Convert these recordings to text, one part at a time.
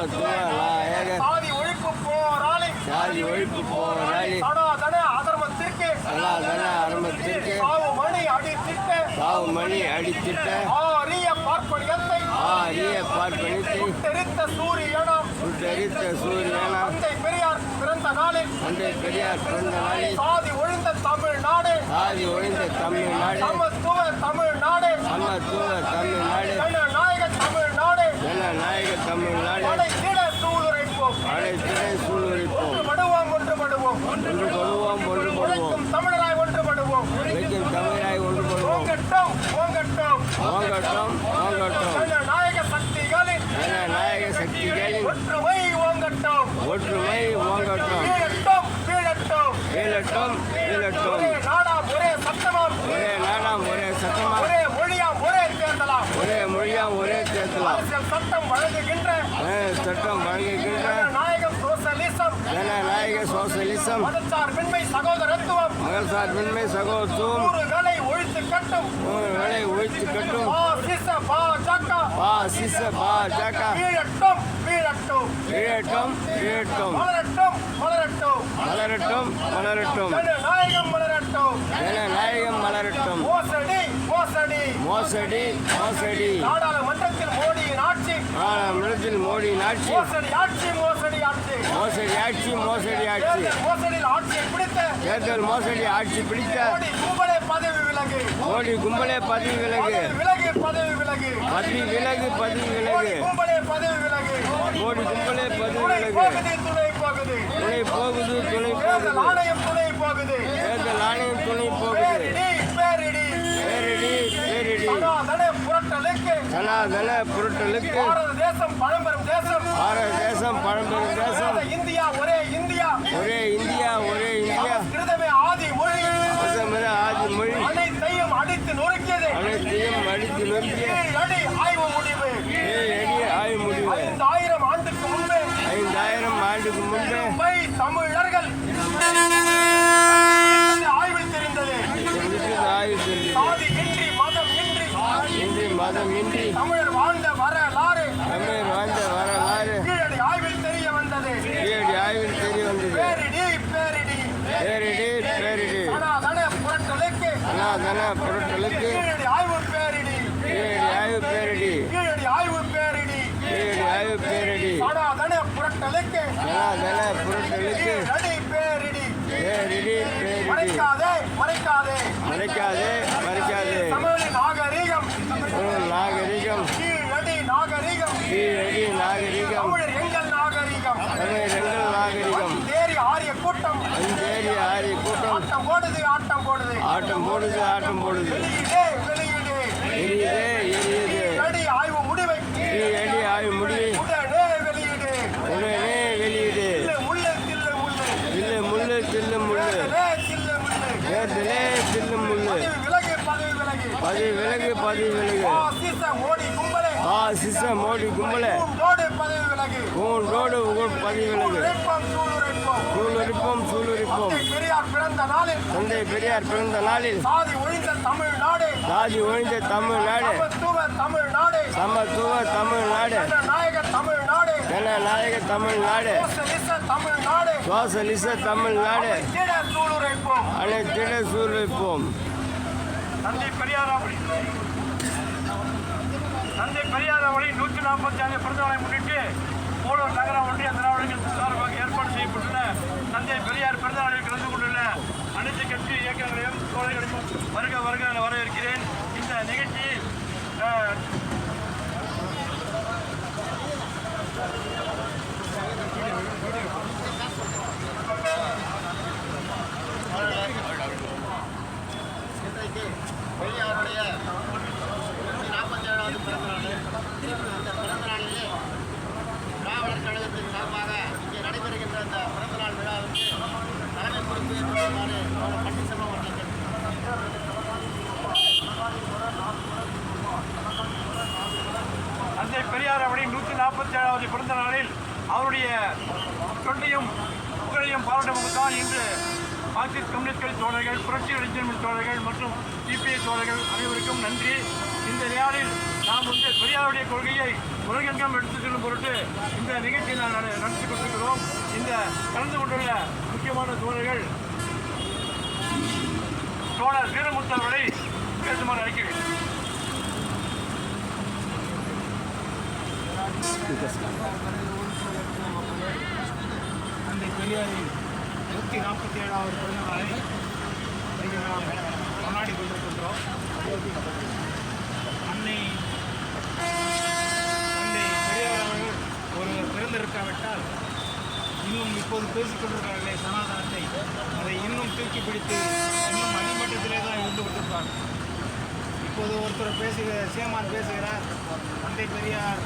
சாதி ஒழிப்பு போராளி. சாதி ஒழிப்பு போராளி. சனாதன அதர்மத்திற்கு. சனாதன அரம்பத்திற்கு சாவு மணி அடித்திட்ட. சாவு மணி அடித்திட்ட. ஆரிய பார்ப்பனியத்தை. ஆரிய பார்ப்பனித்தை தெரித்த சூரியனம். சுட்டரித்த சூரியனா தந்தை பெரியார் பிறந்த நாளில் தந்தை பெரியார் பிறந்த நாளில் சாதி ஒழிந்த தமிழ்நாடு. சாதி ஒழிந்த தமிழ்நாடு. சமத்துவ தமிழ்நாடு. சமத்துவ தமிழ்நாடு. தமிழ்நாடு அனைத்தினை சூழ்நிலைப்போம் ஒன்றுபடுவோம் ஒன்றுபடுவோம் ஒன்றுபடுவோம் ஒன்றுபடுவோம் தமிழராய் ஒன்றுபடுவோம் ஓங்கட்டும் ஓங்கட்டும். வாங்கட்டும் வாங்கட்டும் ஜனநாயக சக்திகளின் ஜனநாயக சக்திகளின் ஒற்றுமை ஓங்கட்டும். ஒற்றுமை வாங்கட்டும் வீழட்டும் வீழட்டும். வீழட்டும் வீழட்டும் ஒரே நாடாம் ஒரே சட்டமாம் ஒரே நாடாம் ஒரே சட்டமா ஒரே மொழியாம் ஒரே தேர்தலாம் ஒரே மொழியாம் ஒரே தேர்தலாம் அரசியல் சட்டம் வழங்குகின்ற சட்டம் வழங்குகின்ற சோசலிசம். ஜனநாயக சோசலிசம். மதச்சார்பின்மை சகோதரத்துவம். மகசார்பின்மை சகோதரத்துவம். கூறுகளை ஒழித்து கட்டும். வேலை ஒழித்து கட்டும். பாசிச பாஜக வீழட்டும் வீழட்டும் வீழட்டும் வீழட்டும் மலரட்டும் மலரட்டும் மலரட்டும் மலரட்டும் ஜனநாயகம் மலரட்டும் ஜனநாயகம் மலரட்டும் மோசடி மோசடி. மோசடி மோசடி. நாடாளுமன்றத்தில் மோடியின் ஆட்சி நாடாளுமன்றத்தில் மோடி ஆட்சி. மோசடி ஆட்சி மோசடி ஆட்சி. மோசடி ஆட்சி மோசடி ஆட்சி. மோசடியில் ஆட்சியை பிடித்த தேர்தல் மோசடி ஆட்சி பிடித்த மோடி கும்பலே பதவி விலகு. மோடி கும்பலே பதவி விலகு. விலகு பதவி விலகு. பதவி விலகு பதவி மோடி விலகு. கும்பலே பதவி விலகு. மோடி கும்பலே பதவி துணை விலகு. போகுது துணை போகுது. துணை போகுது துணை தேர்தல் போகுது. ஆணையம் துணை போகுது. தேர்தல் ஆணையம் துணை போகுது. பேரிடி பேரிடி. பேரிடி பேரிடி. சனாதன புரட்டலுக்கு. சனாதன தேசம் பழம்பெரும் தேசம். பாரத தேசம் பழம்பெரும் தேசம். இந்தியா ஒரே இந்தியா. ஒரே இந்தியா ஒரே இந்தியா. கிருதமே ஆதி மொழி. ஆதி மொழி. அனைத்தையும் அடித்து நொறுக்கியது. அனைத்தையும் அடித்து நொறுக்கிய அடி ஆய்வு முடிவு. அடி ஆய் முடிவு. ஐந்தாயிரம் ஆண்டுக்கு முன்பே. ஐந்தாயிரம் ஆண்டுக்கு முன்பே. தமிழர்கள் ஆய்வில் தெரிந்தது. ஆய்வு செஞ்சு சாதி இன்றி மதம் இன்றி. இன்றி மதம் இன்றி. தமிழர் வாழ்ந்த வரலாறு தமிழர் வாழ்ந்த வரலாறு ஆய்வில் தெரிய வந்தது. ஆய்வில் தெரிய வந்தது. பேரிடி பேரிடி. பேரிடி பேரிடி. சனாதன புரட்டலுக்கு சனாதன பொருட்களுக்கு. ஆய்வு பேரிடி. ஆய்வு பேரிடி. ஆய்வு பேரிடி. ஆய்வு பேரிடி. சனாதன புரட்டலுக்கு சனாதன பொருட்களுக்கு. பேரிடி. பேரிடி பேரிடி. மறைக்காதே மறைக்காதே மறைக்காதே. மறைக்காதே தமிழ் நாகரீகம் தமிழ் நாகரிகம் கீழடி நாகரீகம் கீழடி நாகரிகம் தமிழர் எங்கள் நாகரீகம் தமிழ் எங்கள் நாகரிகம் தேரி ஆரிய கூட்டம் அஞ்சேரி ஆரி கூட்டம் ஆட்டம் போடுது ஆட்டம் போடுது ஆட்டம் போடுது ஆட்டம் போடுது. எரியுது எரியுது. கீழடி ஆய்வு முடிவை கீழடி ஆய்வு முடிவு உடனே வெளியீடு. இல்லை முள்ளு தில்லு முள்ளு. தேர்தலே தில்லு முள்ளு. தேர்தலே தில்லு முள்ளு பதவி விலகு. பதவி விலகு ஆ சிச மோடி கும்பல. விலகு. கூண்டோடு உங்கள் பதவி விலகு. சூளுரைப்போம் சூளுரிப்போம் தந்தை பெரியார் பிறந்த நாளில். சாதி ஒழிந்த தமிழ்நாடு. சாதி ஒழிந்த தமிழ்நாடு. சமத்துவ தமிழ்நாடு. ஜனநாயக தமிழ்நாடு. சோசலிச தமிழ்நாடு. அனைத்திட சூழ்நிற்போம் தந்தை பெரியார் அவளி தந்தை பெரியார் அவர்களின் நூற்றி நாற்பத்தி ஐந்து பிறந்த நாளை முன்னிட்டு போலூர் நகர ஒன்றிய திராவிடங்கள் சார்பாக ஏற்பாடு செய்யப்பட்டுள்ள தந்தை பெரியார் பிறந்த நாளில் கலந்து கொண்டுள்ள அனைத்து கட்சி இயக்கங்களையும் தோழர்களையும் வருக வருக என வரவேற்கிறேன் இந்த நிகழ்ச்சியில் Thank you. சார்பாக இங்கே நடைபெறுகின்ற இந்த பிறந்த நாள் விழாவிற்கு தலைமை பொறுப்பு ஏற்றுமாறு பன்னீர்செல்வம் அவர்கள் தந்தை பெரியார் அவரின் நூற்றி நாற்பத்தி ஏழாவது பிறந்த நாளில் அவருடைய தொண்டையும் புகழையும் பாராட்டுவதற்காக இன்று மார்க்சிஸ்ட் கம்யூனிஸ்ட் கட்சி தோழர்கள் புரட்சி இளைஞர்கள் தோழர்கள் மற்றும் சிபிஐ தோழர்கள் அனைவருக்கும் நன்றி. இந்த நாளில் நாம் வந்து பெரியாருடைய கொள்கையை உலகெங்கும் எடுத்துச் செல்லும் பொருட்டு இந்த நிகழ்ச்சியை நான் நட- நடத்தி கொண்டிருக்கிறோம். இந்த கலந்து கொண்டுள்ள முக்கியமான தோழர்கள் தோழர் வீரமுத்து அவர்களை பேசுமாறு அழைக்கிறேன். தந்தை பெரியாரின் நூற்றி நாற்பத்தி ஏழாவது பிறந்த நாளை நாம் கொண்டாடி கொண்டிருக்கின்றோம். அன்னை தந்தை பெரியார் அவர்கள் ஒரு பிறந்திருக்காவிட்டால் இன்னும் இப்போது பேசிக்கொண்டிருக்கிறார்களே சனாதனத்தை. அதை இன்னும் தூக்கி பிடித்து இன்னும் அடிமட்டத்திலே தான் இருந்து கொண்டிருப்பார். இப்போது ஒருத்தர் பேசுகிற சீமான் பேசுகிறார் தந்தை பெரியார்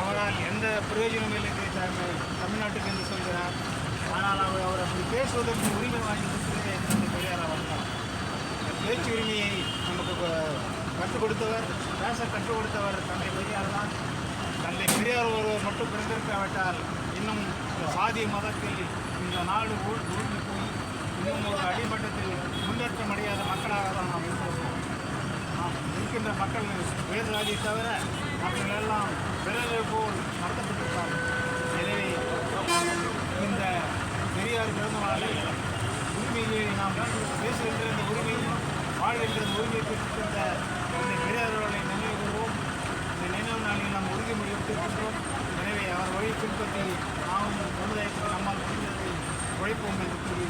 அவரால் எந்த பிரயோஜனமும் இல்லை தமிழ்நாட்டுக்கு என்று சொல்கிறார். ஆனால் அவர் அவர் அப்படி பேசுவதற்கு உரிமை வாங்கி கொடுத்ததே தந்தை பெரியார் அவர்கள். பேச்சு உரிமையை நமக்கு கற்றுக் கொடுத்தவர் பேச கற்றுக் கொடுத்தவர் தந்தை பெரியார் தான். தந்தை பெரியார் ஒருவர் மட்டும் பிறந்திருக்காவிட்டால் இன்னும் இந்த சாதி மதத்தில் இந்த நாடு ஊர் ஊழ்ந்து போய் இன்னும் ஒரு அடிமட்டத்தில் முன்னேற்றம் அடையாத மக்களாக தான் நாம் இருக்கிறோம் நாம் இருக்கின்ற மக்கள் வேதாதி தவிர மக்கள் எல்லாம் போல் நடத்தப்பட்டிருப்பார்கள். எனவே இந்த பெரியார் பிறந்த நாளில் உரிமையை நாம் பேசுகின்ற இந்த உரிமையும் வாழ்கின்ற உரிமையை உரிமை பெற்றிருக்கின்ற இந்த பெரியார்களை நினைவு கூறுவோம். இந்த நினைவு நாளில் நாம் உறுதிமொழி எடுத்திருக்கின்றோம் எனவே அவர் வழி திருப்பத்தை நாம் சமுதாயத்தில் நம்மால் முடிந்ததை உழைப்போம் என்று கூறி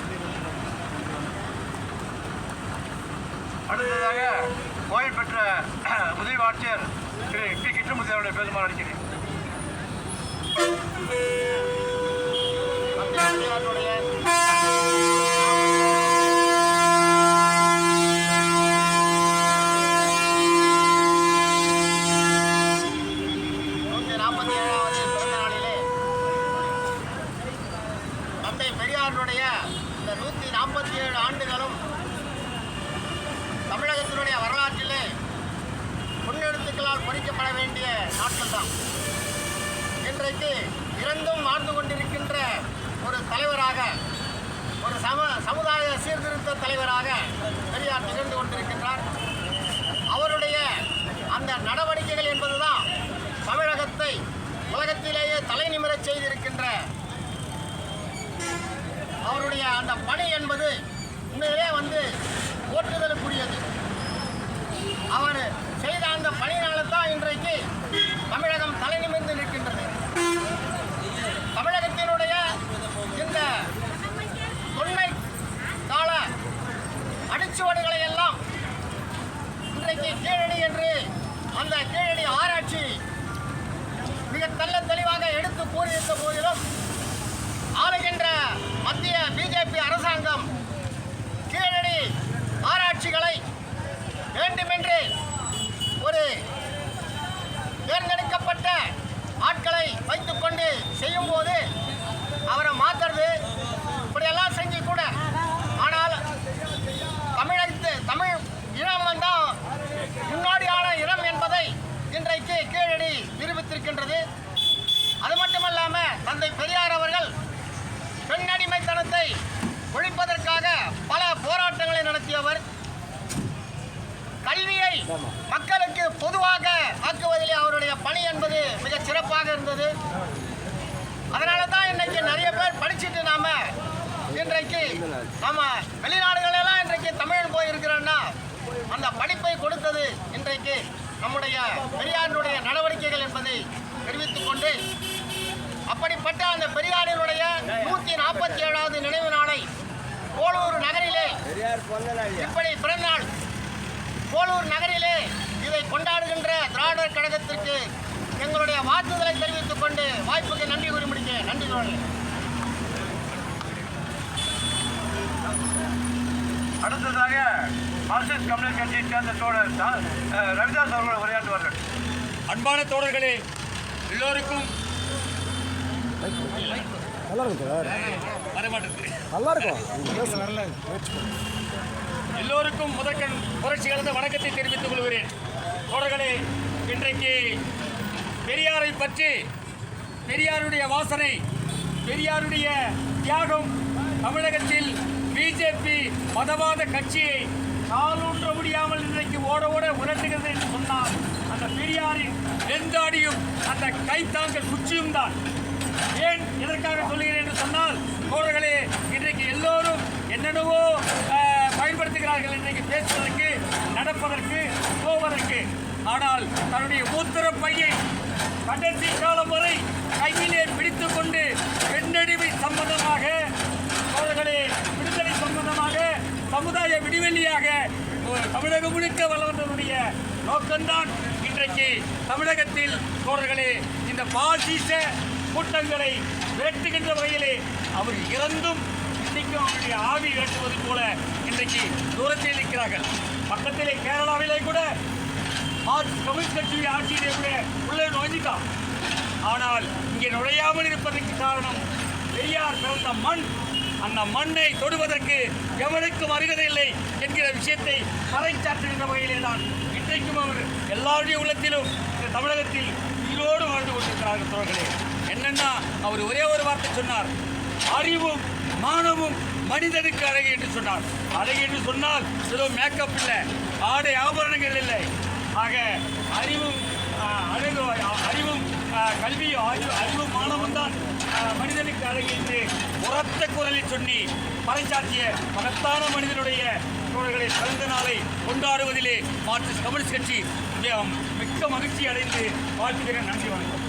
அடுத்ததாக ஓய்வு பெற்ற உதவி ஆட்சியர் திரு பி கிருஷ்ணமூர்த்தி அவருடைய பேசுமாறு அழைக்கிறேன். தந்தை பெரியாருடைய நூற்றி நாற்பத்தி ஏழாவது பிறந்த நாளிலே தந்தை பெரியாருடைய இந்த நூற்றி நாற்பத்தி ஏழு ஆண்டுகளும் தமிழகத்தினுடைய வரலாற்றிலே முன்னெடுத்துக்களால் பொறிக்கப்பட வேண்டிய நாட்கள் தான் இன்றைக்கு இறந்தும் வாழ்ந்து கொண்டிருக்கின்ற ஒரு தலைவராக ஒரு சம சமுதாய சீர்திருத்த தலைவராக பெரியார் திகழ்ந்து கொண்டிருக்கின்றார் அவருடைய அந்த நடவடிக்கைகள் என்பதுதான் தமிழகத்தை உலகத்திலேயே தலை நிமிரச் செய்திருக்கின்ற அவருடைய அந்த பணி என்பது உண்மையிலே வந்து போற்றுதலுக்குரியது அவர் செய்த அந்த பணியினால்தான் இன்றைக்கு தமிழகம் தலை நிமிர்ந்து நிற்கின்றது. தமிழகத்தினுடைய இந்த தொன்மை கால அடிச்சுவடுகளை எல்லாம் இன்றைக்கு கீழடி என்று அந்த கீழடி ஆராய்ச்சி மிக தெள்ள தெளிவாக எடுத்து கூறியிருந்த போதிலும் ஆளுகின்ற மத்திய பிஜேபி அரசாங்கம் கீழடி ஆராய்ச்சிகளை வேண்டுமென்று ஒரு தேர்ந்தெடுக்கப்பட்ட ஆட்களை வைத்துக்கொண்டு செய்யும்போது அவரை மாற்றுறது இப்படியெல்லாம் செஞ்சு கூட ஆனால் தமிழகத்து தமிழ் இனம் தான் முன்னோடியான இனம் என்பதை இன்றைக்கு கீழடி நிரூபித்திருக்கின்றது அது மட்டுமல்லாம தந்தை பெரியார் அவர்கள் பெண்ணடிமைத்தனத்தை ஒழிப்பதற்காக பல போராட்டங்களை நடத்தியவர் கல்வியை மக்களுக்கு பொதுவாக ஆக்குவதிலே அவருடைய பணி என்பது மிகச் சிறப்பாக இருந்தது அதனால தான் இன்னைக்கு நிறைய பேர் படிச்சுட்டு நாம இன்றைக்கு நாம வெளிநாடுகளெல்லாம் இன்றைக்கு தமிழன் போயிருக்கிறோம்னா அந்த படிப்பை கொடுத்தது இன்றைக்கு நம்முடைய பெரியாரினுடைய நடவடிக்கைகள் என்பதை தெரிவித்துக் கொண்டு அப்படிப்பட்ட அந்த பெரியாரினுடைய நூற்றி நாற்பத்தி ஏழாவது நினைவு நாளை கோளூர் நகரிலே இப்படி பிறந்தநாள். போலூர் நகரிலே இதை கொண்டாடுகின்ற திராவிடர் கழகத்திற்கு எங்களுடைய வாழ்த்துதலை தெரிவித்துக் கொண்டு வாய்ப்புக்கு நன்றி கூறி முடிக்க நன்றி தோழர்களே. அடுத்ததாக மார்க்சிஸ்ட் கம்யூனிஸ்ட் கட்சியை சேர்ந்த தோழர் ரவிதாஸ் அவர்கள் உரையாற்றுவார்கள். அன்பான தோழர்களே எல்லோருக்கும் நல்லா இருக்கும் எல்லோருக்கும் முதற்கண் புரட்சி கலந்த வணக்கத்தை தெரிவித்துக் கொள்கிறேன். தோழர்களே இன்றைக்கு பெரியாரை பற்றி பெரியாருடைய வாசனை பெரியாருடைய தியாகம் தமிழகத்தில் பிஜேபி மதவாத கட்சியை காலூன்ற முடியாமல் இன்றைக்கு ஓட ஓட உரட்டுகிறது என்று சொன்னால் அந்த பெரியாரின் நெந்தாடியும் அந்த கைத்தாங்கல் குச்சியும் தான். ஏன் எதற்காக சொல்லுகிறேன் என்று சொன்னால் தோழர்களே இன்றைக்கு எல்லோரும் என்னென்னவோ பயன்படுத்துகிறார்கள் இன்றைக்கு பேசுவதற்கு நடப்பதற்கு போவதற்கு. ஆனால் தன்னுடைய மூத்திர பையை கடைசி காலம் வரை கையிலே பிடித்து கொண்டு பெண்ணடிமை சம்பந்தம் தோழர்களே விடுதலை சம்பந்தமாக சமுதாய விடிவெள்ளியாக ஒரு தமிழகம் முழுக்க வளர்ந்ததுடைய நோக்கம்தான் இன்றைக்கு தமிழகத்தில் தோழர்களே இந்த பாசிச கூட்டங்களை விரட்டுகின்ற வகையிலே அவர் இறந்தும் இன்றைக்கும் அவருடைய ஆவி விரட்டுவது போல இன்றைக்கு தூரத்தில் இருக்கிறார்கள் பக்கத்திலே கேரளாவிலே கூட கம்யூனிஸ்ட் கட்சி ஆட்சியிலே கூட உள்ளே நுழைஞ்சிட்டான் ஆனால் இங்கே நுழையாமல் இருப்பதற்கு காரணம் பெரியார் பிறந்த மண். அந்த மண்ணை தொடுவதற்கு எவனுக்கும் அருகதையில்லை என்கிற விஷயத்தை மறைச்சாற்றுகின்ற வகையிலே தான் இன்றைக்கும் அவர் எல்லாருடைய உள்ளத்திலும் இந்த தமிழகத்தில் உயிரோடு வாழ்ந்து கொண்டிருக்கிறார்கள் தோழர்களே. என்னென்னா அவர் ஒரே ஒரு வார்த்தை சொன்னார். அறிவும் மானமும் மனிதனுக்கு அழகு என்று சொன்னார். அழகு என்று சொன்னால் ஏதோ மேக்கப் இல்லை ஆடை ஆபரணங்கள் இல்லை. ஆக அறிவும் அழகு அறிவும் கல்வியும் அறிவு அறிவும் மானமும் தான் மனிதனுக்கு அழகு என்று உரத்த குரலில் சொல்லி பறைசாற்றிய மகத்தான மனிதனுடைய தோழர்களை பிறந்த நாளை கொண்டாடுவதிலே மார்க்சிஸ்ட் கம்யூனிஸ்ட் கட்சி மிக- மிக்க மகிழ்ச்சி அடைந்து வாழ்த்துகிறேன். நன்றி வணக்கம்.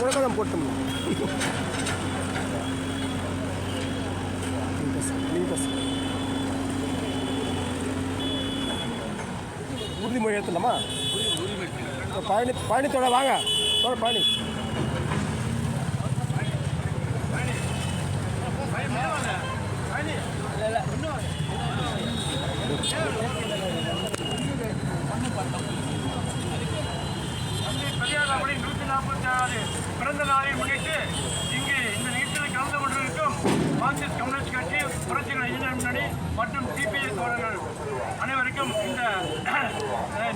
முழக்கம் போட்டோம். உறுதிமொழி எடுத்துலாமா பழனி பழனித்தோட வாங்க. தோட பழனி தந்தை பெரியார் அவர்களின் நூற்றி நாற்பத்தி ஆறு பிறந்த நாளை முன்னிட்டு இங்கு இந்த நிகழ்ச்சியில் கலந்து கொண்டிருக்கும் மார்க்சிஸ்ட் கம்யூனிஸ்ட் கட்சி புரட்சிகள் இளைஞர் முன்னணி மற்றும் சிபிஐ தோழர்கள் அனைவருக்கும் இந்த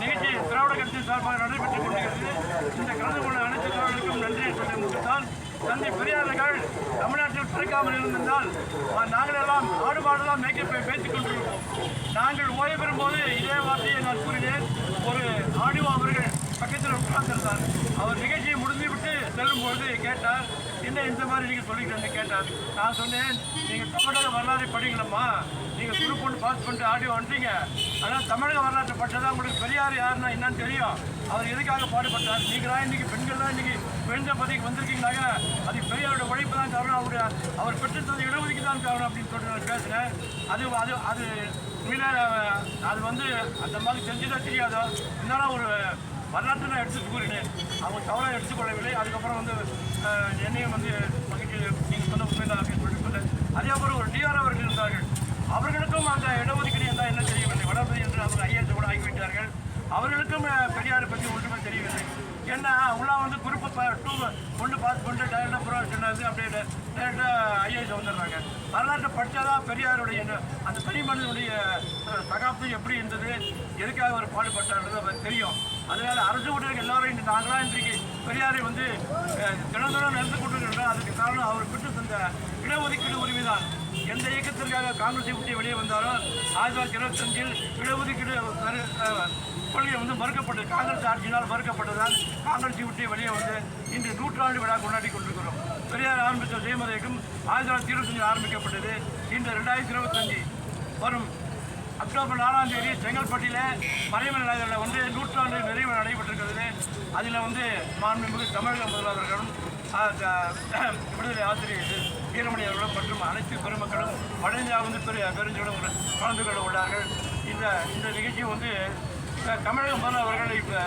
நிகழ்ச்சி திராவிட கட்சி சார்பாக நடைபெற்றுக் கொண்டிருக்கிறது இந்த கலந்து கொண்ட அனைத்து தோழர்களுக்கும் நன்றியை சொல்லி முடித்தால் தந்தை பெரியார்கள் தமிழ்நாட்டில் இருந்திருந்தால் நாங்கள் நாங்களெல்லாம் ஆடு மாடெல்லாம் மேய்க்க பேசிக் கொண்டிருக்கோம் நாங்கள் ஓய்வு பெறும்போது இதே வார்த்தையை நான் கூறினேன். ஒரு ஆடியோ அவர்கள் பக்கத்தில் உட்கார்ந்திருந்தார் அவர் நிகழ்ச்சியை முடிந்துவிட்டு செல்லும்பொழுது கேட்டார் என்ன இந்த மாதிரி நீங்கள் சொல்லிக்கிறேன்னு கேட்டார்? நான் சொன்னேன் நீங்கள் தமிழக வரலாறை படிங்களம்மா. குரூப் ஒன்று பாஸ் பண்ணிட்டு ஆடியோ வந்துட்டீங்க ஆனால் தமிழக வரலாற்றை பட்டதான் உங்களுக்கு பெரியார் யாருன்னா என்னன்னு தெரியும். அவர் எதுக்காக பாடுபட்டார்? நீங்களா? இன்றைக்கி பெண்கள் தான் இன்றைக்கி பெண்கள் பதவிக்கு வந்திருக்கீங்களாங்க? அது பெரியாரோட உழைப்பு தான் காரணம். அவருடைய அவர் பெற்றுத்தந்த இடஒதுக்கீடு தான் காரணம் அப்படின்னு சொல்லிட்டு நான் பேசுகிறேன் அது அது அது உண்மையில அது வந்து அந்த மாதிரி தெரிஞ்சுதான் தெரியாதோ? இருந்தாலும் ஒரு வரலாற்றை நான் எடுத்து கூறினேன் அவங்க தவறாக எடுத்துக்கொள்ளவில்லை. அதுக்கப்புறம் வந்து என்னையும் வந்து மகிழ்ச்சி நீங்கள் சொன்ன உண்மைதான் அப்படின்னு சொல்லிட்டு சொன்னேன் அதே போல் ஒரு டிஆர் அவர்கள் இருந்தார்கள் அவர்களுக்கும் அந்த இடஒதுக்கீடு என்றால் என்ன தெரியவில்லை வளர்வது என்று அவர் ஐஏஎஸ் கூட ஆகிவிட்டார்கள். அவர்களுக்கும் பெரியார் பெரியாரை பற்றி ஒன்றுமே தெரியவில்லை. ஏன்னா உள்ளா வந்து குரூப் டூ கொண்டு பாஸ் கொண்டு டைரக்டாக புறம் சொன்னது அப்படியே டைரக்டாக ஐஏஎஸ் வந்துடுறாங்க. வரலாற்றை படித்தாதான் பெரியாருடைய அந்த தனி மனிதனுடைய அஹ், சகாப்தம் எப்படி இருந்தது? எதுக்காக அவர் பாடுபட்டார்ன்றது அவர் தெரியும். அதனால அரசு ஊழியர்கள் எல்லாரும் இன்று நாங்களாம் இன்றைக்கு பெரியாரை வந்து தினம் தினம் நடந்து கொண்டிருக்கிறோம் அதுக்கு காரணம் அவர் பெற்று தந்த இடஒதுக்கீடு உரிமை தான் எந்த இயக்கத்திற்காக காங்கிரஸை விட்டு வெளியே வந்தாலும் ஆயிரத்தி தொள்ளாயிரத்தி இருபத்தஞ்சில் இடஒதுக்கீடு கொள்கை வந்து மறுக்கப்பட்டது. காங்கிரஸ் ஆட்சியினால் மறுக்கப்பட்டதால் காங்கிரஸை விட்டு வெளியே வந்து இன்று நூற்றாண்டு விழா கொண்டாடி கொண்டிருக்கிறோம். பெரியார் ஆரம்பித்த சுயமத இயக்கம் ஆயிரத்தி தொள்ளாயிரத்தி இருபத்தஞ்சில் ஆரம்பிக்கப்பட்டது. இன்று ரெண்டாயிரத்தி இருபத்தஞ்சி வரும் அக்டோபர் நாலாம் தேதி செங்கல்பட்டில் மறைமலை நகரில் வந்து நூற்றாண்டு நிறைவு நடைபெற்றிருக்கிறது. அதில் வந்து மாண்புமிகு தமிழக முதல்வர்களும் விடுதலை ஆசிரியர் வீரமணி அவர்களும் மற்றும் அனைத்து பெருமக்களும் வடஇந்தியா வந்து பெரிய பெருஞ்சோடும் கலந்து கொள்ள உள்ளார்கள். இந்த இந்த நிகழ்ச்சி வந்து அஹ், தமிழக முதல்வர்கள் இப்போ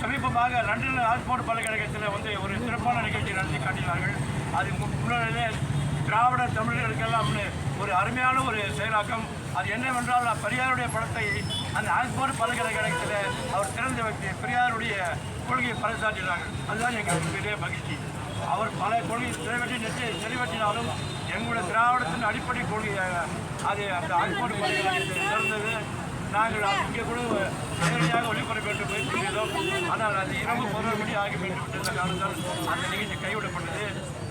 சமீபமாக லண்டன் ஆக்ஸ்போர்ட் பல்கலைக்கழகத்தில் வந்து ஒரு சிறப்பான நிகழ்ச்சி நடத்தி காட்டினார்கள். அது மு- முன்னாடியே திராவிட தமிழர்களுக்கெல்லாம் ஒரு அருமையான ஒரு செயலாக்கம். அது என்னவென்றால் பெரியாருடைய படத்தை அந்த ஆக்ஸ்போர்ட் பல்கலைக்கழகத்தில் அவர் திறந்து வைத்து பெரியாருடைய கொள்கையை பறைசாற்றினார்கள். அதுதான் எங்களுக்கு பெரிய மகிழ்ச்சி. அவர் பல கொள்கை நிறைவேற்றி நெற்றி நிறைவேற்றினாலும் எங்களுடைய திராவிடத்தின் அடிப்படை கொள்கையாக அது அந்த ஆக்ஸ்போர்ட் திறந்தது நாங்கள் அங்கே இங்கே கூட நேரடியாக ஒளிபரப்பு என்று முயற்சி செய்தோம் ஆனால் அது இரவு பதினொரு மணி ஆகி விட்டிருந்த காரணத்தால் அந்த நிகழ்ச்சி கைவிடப்பட்டது.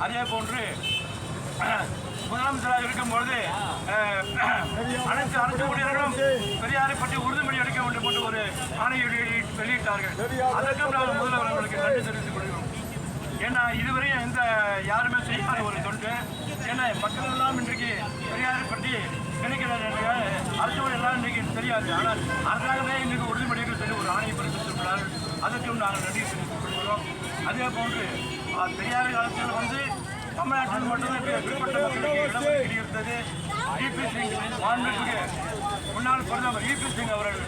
அதே போன்று முதலமைச்சராக இருக்கும்பொழுது அனைத்து அரசு ஊழியர்களும் பெரியாரை பற்றி உறுதிமொழி எடுக்க வேண்டும் என்று ஒரு ஆணையை வெளியிட்டார்கள். அதற்கும் நாங்கள் முதல்வர்களுக்கு நன்றி தெரிவித்துக் ஏன்னா இதுவரையும் எந்த யாருமே செய்யாத ஒரு தொண்டு. ஏன்னா மக்கள் எல்லாம் இன்றைக்கு பெரியாரை பற்றி நினைக்கிறார் அரசு எல்லாம் இன்றைக்கு தெரியாது. ஆனால் அரசாங்கமே இன்றைக்கு உறுதிமொழிகள் சொல்லி ஒரு ஆணையை பிறப்பித்திருக்கிறார். அதற்கும் நாங்கள் நன்றி தெரிவித்துக் அதே போன்று பெரியார் காலத்தில் வந்து தமிழ்நாட்டில் மட்டும்தான் பிற்பட்ட மக்களுக்கு இடம் இருந்தது. இபி சிங் மாண்புமிகு முன்னாள் பிரதமர் ஈபி சிங் அவர்கள்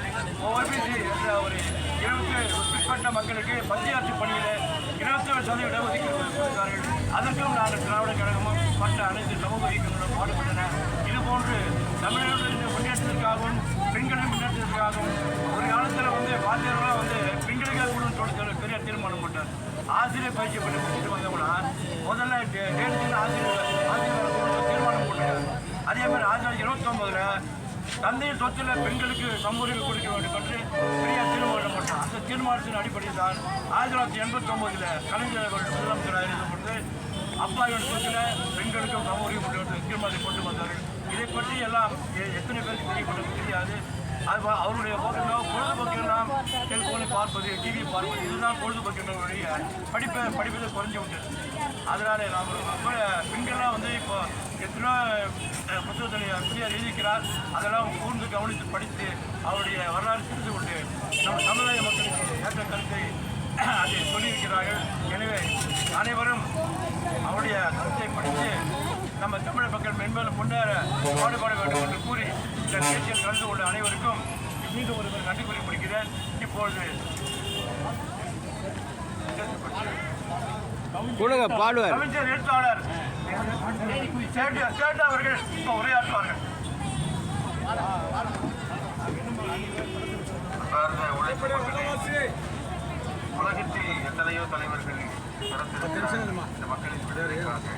ஓபிசி என்ற ஒரு இருபத்தி பிற்பட்ட மக்களுக்கு மத்திய அரசு பணியில் இருபத்தி ஏழு சதவீத இடஒதுக்கீடு கொடுத்தார்கள் அதற்கும் நாங்கள் திராவிட கழகமும் மற்ற அனைத்து சமூக இயக்கங்களும் பாடுபட்டன இதுபோன்று தமிழர்களுடைய முன்னேற்றத்திற்காகவும் பெண்களின் முன்னேற்றத்திற்காகவும் ஒரு காலத்தில் வந்து பாத்தியர்களாக வந்து பெண்களுக்காக கூட தொழிற்சாலை பெரிய தீர்மானம் போட்டார் ஆசிரியர் பயிற்சி பண்ணி முடிச்சுட்டு வந்தோம்னா தந்தையின் சொத்துல பெண்களுக்கு சமூகத்தில் கொடுக்க வேண்டும் என்று பெரிய தீர்மானம் போட்டார். அந்த தீர்மானத்தின் அடிப்படையில் தான் ஆயிரத்தி தொள்ளாயிரத்தி எண்பத்தி ஒன்பதுல கலைஞர் அவர்கள் முதலமைச்சராக இருந்தபொழுது அப்பாவின் சொத்துல பெண்களுக்கும் சமூகம் கொண்டு தீர்மானத்தை கொண்டு வந்தார்கள். இதை பற்றி எல்லாம் எ- எத்தனை பேருக்கு தெரியப்பட்டது தெரியாது. அது அவருடைய பக்கத்தில் பொழுதுபோக்கெல்லாம் செல்போனை பார்ப்பது டிவி பார்ப்பது இதுதான் பொழுதுபோக்கினுடைய படிப்பை படிப்பதை குறைஞ்சு விட்டது. அதனால நாம் ரொம்ப பெண்கள்லாம் வந்து இப்போ எத்தனையோ புத்தகத்தில் பெரியார் எழுதிக்கிறார். அதெல்லாம் கூர்ந்து கவனித்து படித்து அவருடைய வரலாறு தெரிந்து கொண்டு நம் சமுதாய மக்களுக்கு ஏற்ற கருத்தை அதை சொல்லியிருக்கிறார்கள். எனவே அனைவரும் அவருடைய கருத்தை படித்து நம்ம தமிழ் மக்கள் மென்மேலும் முன்னேற பாடுபட வேண்டும் என்று கூறி இந்த நிகழ்ச்சியில் கலந்து கொண்ட அனைவருக்கும் மீண்டும் ஒருவர் நன்றி கூறி முடிக்கிறேன் இப்பொழுது பாடுவார். கவிஞர் எழுத்தாளர் சேட்டு சேட்டு அவர்கள் இப்போ உரையாற்றுவார்கள் சார்ந்த உழைப்பு உலகத்தில் எத்தனையோ தலைவர்கள் இந்த மக்களின் விடுதலைக்காக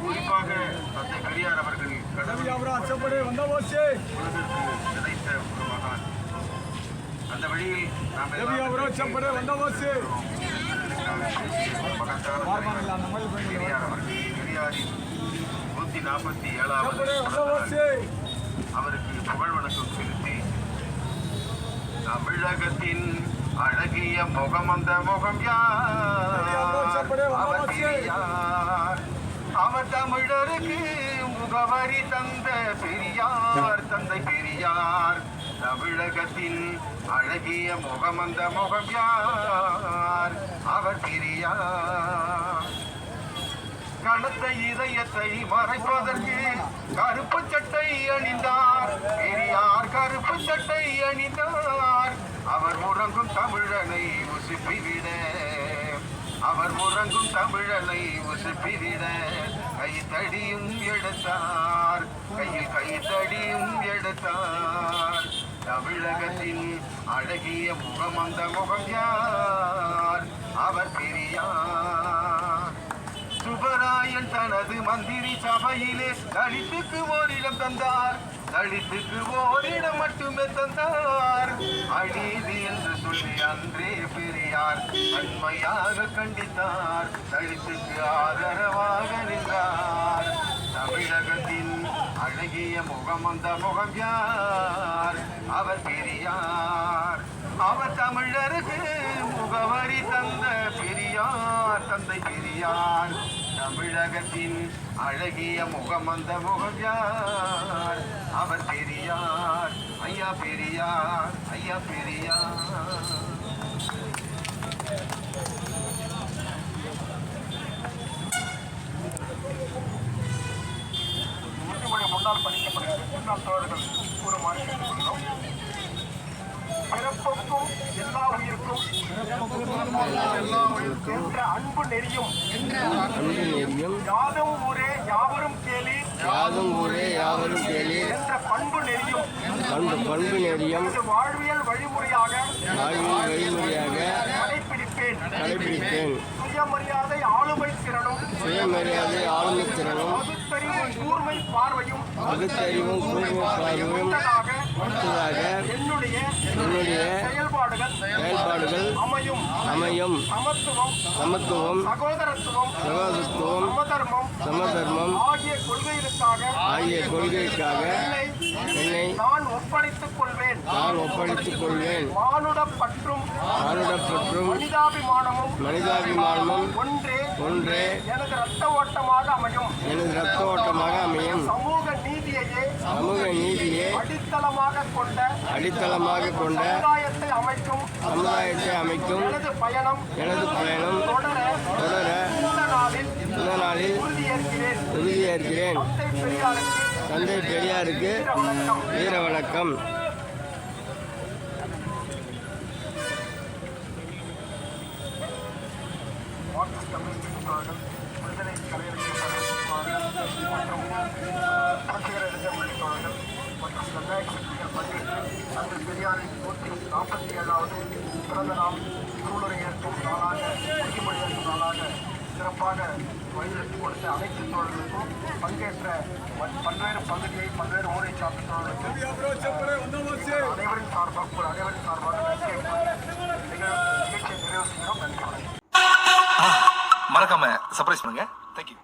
குறிப்பாக தந்தை பெரியார் அவர்கள் உலகிற்கு விதைத்த ஒரு மகான் அந்த வழியில் நாம் எல்லாம் மகத்தான பெரியார் அவர்கள் பெரியாரின் நூத்தி நாற்பத்தி ஏழாவது. அவருக்கு புகழ் வணக்கம் செலுத்தி தமிழகத்தின் அழகிய முகம் அந்த முகம் யார்? அவர் அவர் தமிழருக்கு முகவரி தந்த பெரியார் தந்தை பெரியார் தமிழகத்தின் அழகிய முகம் அந்த முகம் யார்? அவர் பெரியார். கனத்த இதயத்தை மறைப்பதற்கு கருப்பு சட்டை அணிந்தார். பெரியார் கருப்பு சட்டை அணிந்தார். அவர் உறங்கும் தமிழனை உசுப்பிவிட. அவர் உறங்கும் தமிழனை உசுப்பிவிட. கைத்தடியும் எடுத்தார். கையில் கைத்தடியும் எடுத்தார். தமிழகத்தின் அழகிய முகம் அந்த முகம் யார்? அவர் பெரியார். நாராயண் தனது மந்திரி சபையிலே தலித்துக்கு ஓரிடம் தந்தார். தலித்துக்கு ஓரிடம் மட்டுமே தந்தார். அநீதி என்று சொல்லி அன்றே பெரியார் அண்மையாக கண்டித்தார். தலித்துக்கு ஆதரவாக நின்றார். தமிழகத்தின் அழகிய முகம் அந்த முகம் யார்? அவர் பெரியார். அவர் தமிழருக்கு முகவரி தந்த பெரியார் தந்தை பெரியார். தமிழகத்தின் அழகிய முகம் அந்த அவர் பெரியார் ஐயா பெரியார் ஐயா பெரியார். முன்னால் படிக்கப்படுகிறது முன்னாள் தோழர்கள் கூறுமாறு கேட்டுக்கொள்கிறோம் பிறப்புக்கும் எல்லா உயிருக்கும் என்ற அன்பு நெறியும். யாதும் ஊரே யாவரும் கேலி யாதும் ஊரே யாவரும் கேளி. என்ற பண்பு நெறியும். பண்பு பண்பு நெறியம். வாழ்வியல் வழிமுறையாக வாழ்வின் வழிமுறையாக கடைபிடிப்பேன். கடைபிடிப்பேன். சுயமரியாதை ஆளுமை திறனும். சுயமரியாதை ஆளுமை திறனும். கூர்மை பார்வையும். பகுத்தறிவும் கூர்மை பார்வையும். அடுத்ததாக என்னுடைய என்னுடைய செயல்பாடுகள் செயல்பாடுகள் அமையும். அமையும். சமத்துவம் சகோதரத்துவம் சமதர்மம் ஆகிய கொள்கைகளுக்காக ஆகிய கொள்கைக்காக என்னை நான் ஒப்படைத்துக் கொள்வேன். நான் ஒப்படைத்துக் கொள்வேன். மானுட பற்றும் மானுடப்பற்றும் மனிதாபிமானமும் மனிதாபிமானமும் ஒன்றே ஒன்றே எனது ரத்த ஓட்டமாக அமையும். எனது ரத்த ஓட்டமாக அமையும். சமூக சமூக நீதியே அடித்தளமாக கொண்ட அடித்தளமாக கொண்ட சமுதாயத்தை அமைக்கும் சமுதாயத்தை அமைக்கும் எனது பயணம் எனது பயணம் தொடர தொடர இந்த நாளில் இந்த நாளில் உறுதியேற்கிறேன். உறுதியேற்கிறேன். தந்தை பெரியாருக்கு தந்தை பெரியாருக்கு வீர வணக்கம் வீர வணக்கம் மார்க்சிஸ்ட் கம்யூனிஸ்ட் தோழர்கள் விடுதலை கலைஞர்கள் மற்றும் புரட்சிகர இளைஞர் தோழர்கள் மற்றும் ஜனநாயக சக்திகள் பங்கேற்று தந்தை பெரியாரின் நூற்றி நாற்பத்தி ஏழாவது பிறந்த நாள் நூலுரை ஏற்கும் நாளாக உறுதிமொழி ஏற்கும் நாளாக சிறப்பாக வழிநடத்தி கொடுத்த அனைத்து தோழர்களுக்கும் பங்கேற்ற பல்- பல்வேறு பகுதியை பல்வேறு ஊரை சார்ந்த தோழர்களுக்கும் அனைவரின் சார்பாக ஒரு அனைவரின் சார்பாக நிகழ்ச்சி நிகழ்ச்சியை நிறைவு செய்கிறோம். நன்றி. வணக்கம் மறக்காம சர்ப்ரைஸ் பண்ணுங்க. தேங்க்யூ